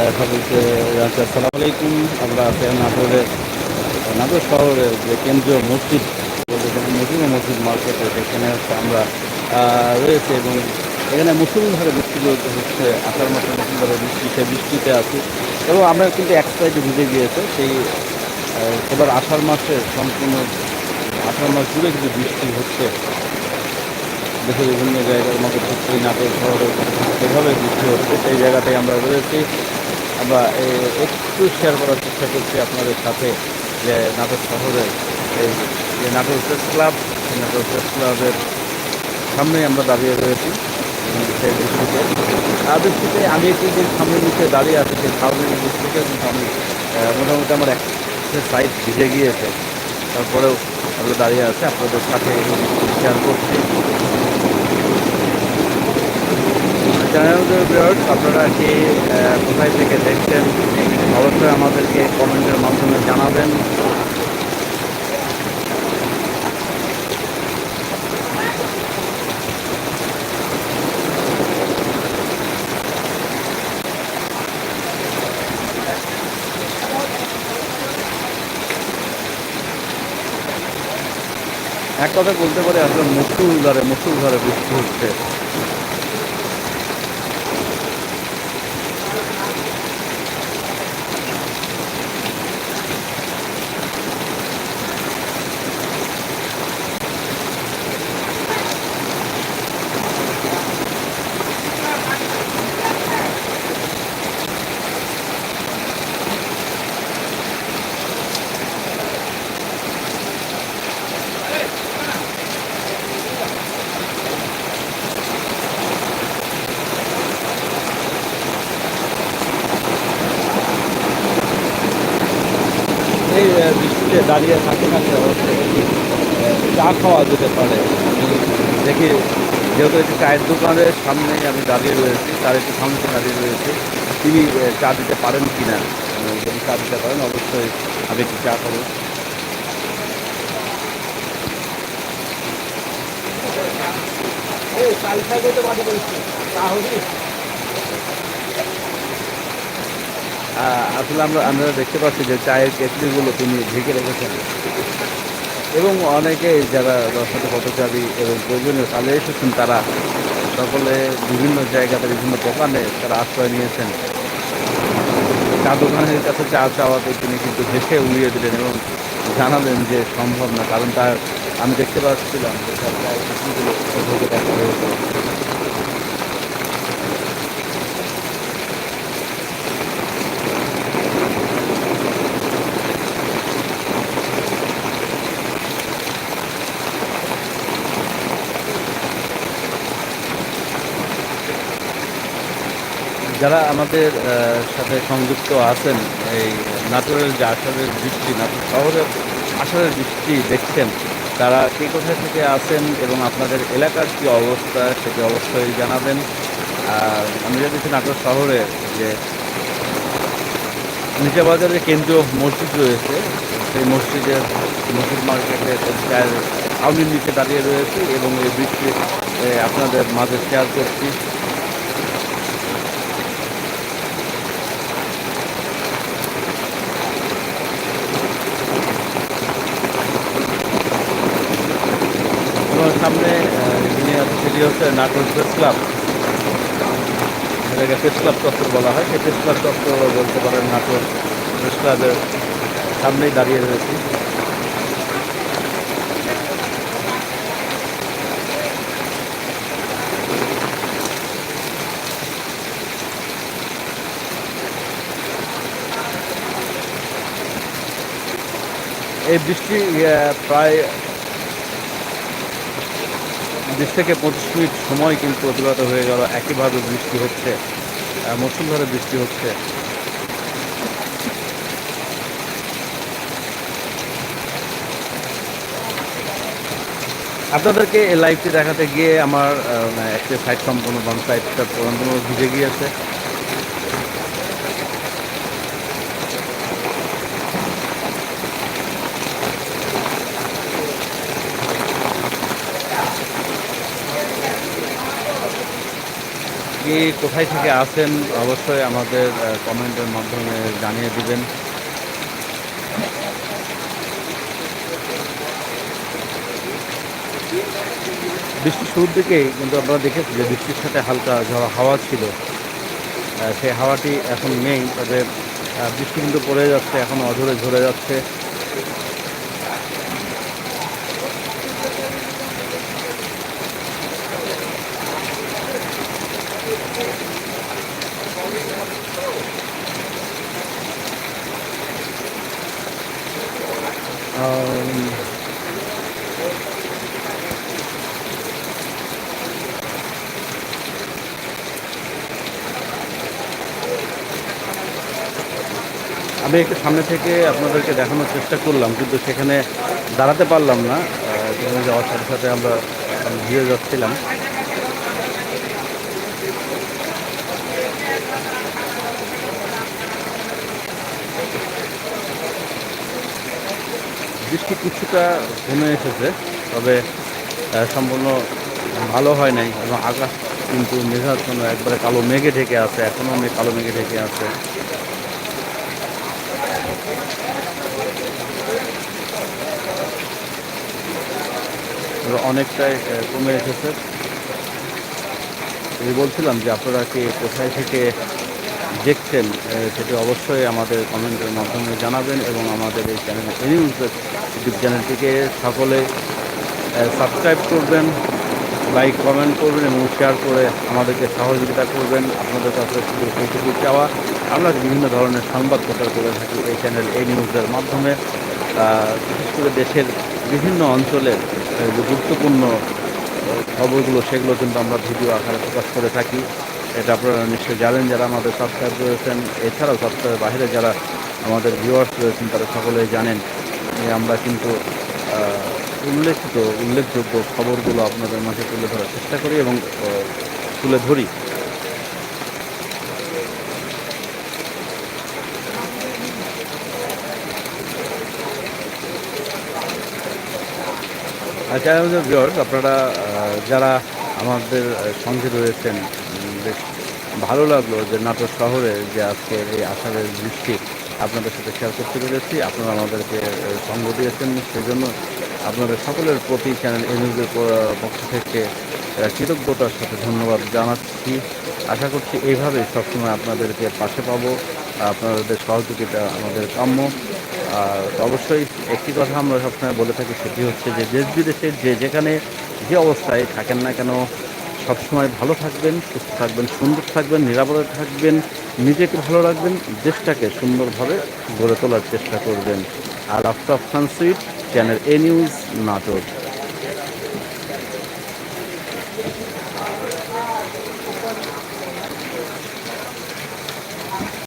সকলকে আসসালামু আলাইকুম। আমরা আছি নাটোরের, নাটোর শহরের যে কেন্দ্রীয় মসজিদ মদিনা মসজিদ মার্কেটে সেখানে হচ্ছে আমরা রয়েছে এবং এখানে মুসলধারে বৃষ্টি হচ্ছে আষাঢ় মাসে মুসলধারে বৃষ্টি, সেই বৃষ্টিতে আছি। এবং আমরা কিন্তু এক সাইডে ভিজে গিয়েছে, সেই এবার আষাঢ় মাসে সম্পূর্ণ, আষাঢ় মাস জুড়ে কিন্তু বৃষ্টি হচ্ছে। দেশের বিভিন্ন জায়গার মধ্যে হচ্ছে নাটোর শহরে যেভাবে বৃষ্টি হচ্ছে, সেই জায়গাটায় আমরা রয়েছি। আমরা একটু শেয়ার করার চেষ্টা করছি আপনাদের সাথে যে নাটোর শহরে এই, যে নাটোর প্রেস ক্লাব সেই নাটোর প্রেস ক্লাবের সামনেই আমরা দাঁড়িয়ে রয়েছি সেই বৃষ্টিতে আর বৃষ্টিতে আমি একটু যে সামনে নিচে দাঁড়িয়ে আছি, সেই সামনের বৃষ্টিতে কিন্তু আমি মোটামুটি আমার এক সাইড ভিজে গিয়েছে। তারপরেও আমরা দাঁড়িয়ে আছে, আপনাদের সাথে শেয়ার করছি। চ্যানেলের ভিউয়ার্স আপনারা কি কোথায় থেকে দেখছেন? অবশ্যই আমাদেরকে কমেন্টের মাধ্যমে জানাবেন। এক কথা বলতে পারি আসলে মুসুল ধরে মুসুল ধরে বৃষ্টি হচ্ছে। বৃষ্টিতে দাঁড়িয়ে থাকতে অবশ্যই একটু, চা খাওয়া যেতে পারে। দেখি যেহেতু একটি চায়ের দোকানের সামনে আমি দাঁড়িয়ে রয়েছি তার একটু সামনে দাঁড়িয়ে রয়েছি। তিনি চা দিতে পারেন কি না যদি চা দিতে পারেন অবশ্যই আমি একটু চা খাব। আহ, আসলে আমরা আমরা দেখতে পাচ্ছি যে চায়ের কেটলিগুলো তিনি ঢেকে রেখেছেন। এবং অনেকে যারা দর্শক পথচারী এবং প্রয়োজনীয় কাজে এসেছেন, তারা সকলে বিভিন্ন জায়গাতে, বিভিন্ন দোকানে তারা আশ্রয় নিয়েছেন। চা দোকানের কাছে চা চাওয়াতে তিনি কিন্তু হেসে উড়িয়ে দিলেন এবং জানালেন যে সম্ভব না, কারণ তার আমি দেখতে পাচ্ছিলাম যে রাখা হয়েছে। যারা আমাদের সাথে সংযুক্ত আছেন, এই নাটোরের যে আষাঢ়ের বৃষ্টি, নাটোর শহরের আষাঢ়ের বৃষ্টি দেখছেন, তারা কে কোথায় থেকে আছেন এবং আপনাদের এলাকার কী অবস্থা সেটি অবশ্যই জানাবেন। আর আমি দেখছি নাটোর শহরে যে নিচা বাজারে কেন্দ্রীয় মসজিদ রয়েছে, সেই মসজিদের মসজিদ মার্কেটে আউলির নিচে দাঁড়িয়ে রয়েছে এবং এই বৃষ্টি আপনাদের মাঝে শেয়ার করছি। আমার সামনে সেটি হচ্ছে নাটোর প্রেস ক্লাব। এটাকে প্রেস ক্লাব চত্বর বলা হয়। সেই প্রেস ক্লাব চত্বর বলতে পারেন নাটোর প্রেস ক্লাবের সামনেই দাঁড়িয়ে রয়েছি। এই বৃষ্টি প্রায় বিশ থেকে পঁচিশ মিনিট সময় কিন্তু অতিবাহিত হয়ে গেল। একইভাবে বৃষ্টি হচ্ছে আহ, ধরে বৃষ্টি হচ্ছে। আপনাদেরকে এই লাইভটি দেখাতে গিয়ে আমার আহ, একটি সাইড সম্পূর্ণ বাম সাইডটা সম্পূর্ণ ভিজে গিয়েছে। কে কোথায় থেকে আসেন, অবশ্যই আমাদের কমেন্টের মাধ্যমে জানিয়ে দিবেন। বৃষ্টির শুরুর দিকেই কিন্তু আপনারা দেখেছি যে বৃষ্টির সাথে হালকা ঝড় হাওয়া ছিল। সেই হাওয়াটি এখন নেই, তবে বৃষ্টি কিন্তু পড়ে যাচ্ছে, এখন অঝরে ঝরে যাচ্ছে। আমি সামনে থেকে আপনাদেরকে দেখানোর চেষ্টা করলাম, কিন্তু সেখানে দাঁড়াতে পারলাম না। সেখানে যাওয়ার সাথে সাথে আমরা ঘিরে যাচ্ছিলাম। বৃষ্টি কিছুটা কমে এসেছে, তবে সম্পূর্ণ ভালো হয় নাই এবং আকাশ কিন্তু মেঘাচ্ছন্ন, একবারে কালো মেঘে ঢেকে আছে, এখনও কালো মেঘে ঢেকে আছে। অনেকটাই কমে এসেছে। আমি বলছিলাম যে আপনারা কি কোথায় থেকে দেখছেন সেটি অবশ্যই আমাদের কমেন্টের মাধ্যমে জানাবেন এবং আমাদের এই চ্যানেল নিউজ ইউটিউব চ্যানেলটিকে সকলে সাবস্ক্রাইব করবেন লাইক কমেন্ট করবেন এবং শেয়ার করে আমাদেরকে সহযোগিতা করবেন। আপনাদের কাছে শুধু সেইটুকু চাওয়া। আমরা বিভিন্ন ধরনের সংবাদ প্রচার করে থাকি এই চ্যানেল এই নিউজের মাধ্যমে। বিশেষ করে দেশের বিভিন্ন অঞ্চলের যে গুরুত্বপূর্ণ খবরগুলো, সেগুলো কিন্তু আমরা ভিডিও আকারে প্রকাশ করে থাকি। এটা আপনারা নিশ্চয়ই জানেন যারা আমাদের সাবস্ক্রাইব রয়েছেন। এছাড়াও সাবস্ক্রাইবের বাইরে যারা আমাদের ভিউয়ার্স রয়েছেন, তারা সকলেই জানেন যে আমরা কিন্তু উল্লেখিত, উল্লেখযোগ্য খবরগুলো আপনাদের মাঝে তুলে ধরার চেষ্টা করি এবং তুলে ধরি। আচ্ছা আমাদের ভিউয়ার্স আপনারা যারা আমাদের সঙ্গে রয়েছেন বেশ ভালো লাগল যে নাটোর শহরে যে আজকে এই আষাঢ়ের বৃষ্টি আপনাদের সাথে শেয়ার করতে পেরেছি। আপনারা আমাদেরকে সঙ্গ দিয়েছেন সেজন্য আপনাদের সকলের প্রতি চ্যানেল এ নিউজের পক্ষ থেকে কৃতজ্ঞতার সাথে ধন্যবাদ জানাচ্ছি। আশা করছি এইভাবে সবসময় আপনাদেরকে পাশে পাবো। আপনাদের সহযোগিতা আমাদের কাম্য। আর অবশ্যই একটি কথা আমরা সবসময় বলে থাকি, সেটি হচ্ছে যে দেশ বিদেশে যে যেখানে যে অবস্থায় থাকেন না কেন, সবসময় ভালো থাকবেন, সুস্থ থাকবেন, সুন্দর থাকবেন, নিরাপদে থাকবেন, নিজেকে ভালো রাখবেন, দেশটাকে সুন্দরভাবে গড়ে তোলার চেষ্টা করবেন। আর Aftab Khan Sweet, channel A news নাটক